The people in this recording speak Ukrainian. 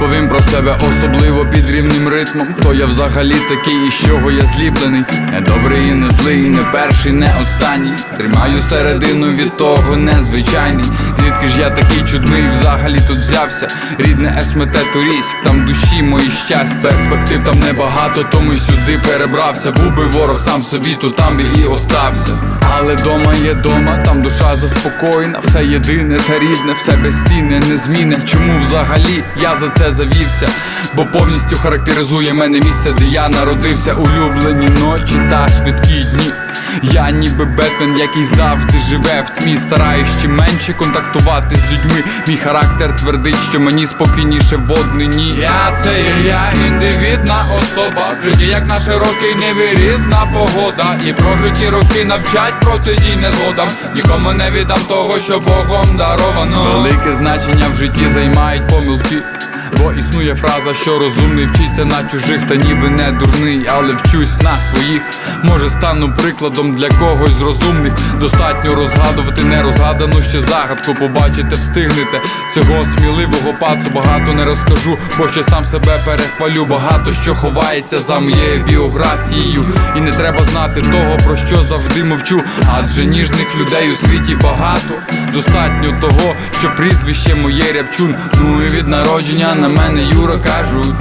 про себе, особливо під рівним ритмом. Хто я взагалі такий і з чого я зліплений? Не добрий і не злий, не перший, не останній. Тримаю середину від того незвичайний. Звідки ж я такий чудний взагалі тут взявся? Рідне СМТ Турійськ, там душі мої щастя. Перспектив там небагато, тому й сюди перебрався. Був би ворог сам собі, то там би і остався. Але дома є дома, там душа заспокоєна, все єдине та рідне, все безцінне, незмінне. Чому взагалі я за це завівся? Бо повністю характеризує мене місце, де я народився. Улюблені ночі та швидкі дні. Я ніби Бетмен, який завжди живе в тьмі, стараюсь чим менше контактувати з людьми. Мій характер твердить, що мені спокійніше в однині. Я це є я, індивідна особа. В житті, як на широкий невирізна погода. І прожиті роки навчать протидій незгодам. Нікому не віддам того, що Богом даровано. Велике значення в житті займають помилки. Бо існує фраза, що розумний вчиться на чужих, та ніби не дурний, але вчусь на своїх. Може стану прикладом для когось з розумних. Достатньо розгадувати нерозгадану ще загадку. Побачите, встигнете цього сміливого пацу багато не розкажу, бо ще сам себе перехвалю. Багато що ховається за моєю біографією. І не треба знати того, про що завжди мовчу. Адже ніжних людей у світі багато. Достатньо того, що прізвище моє рябчун. Ну і від народження на мене Юра кажуть.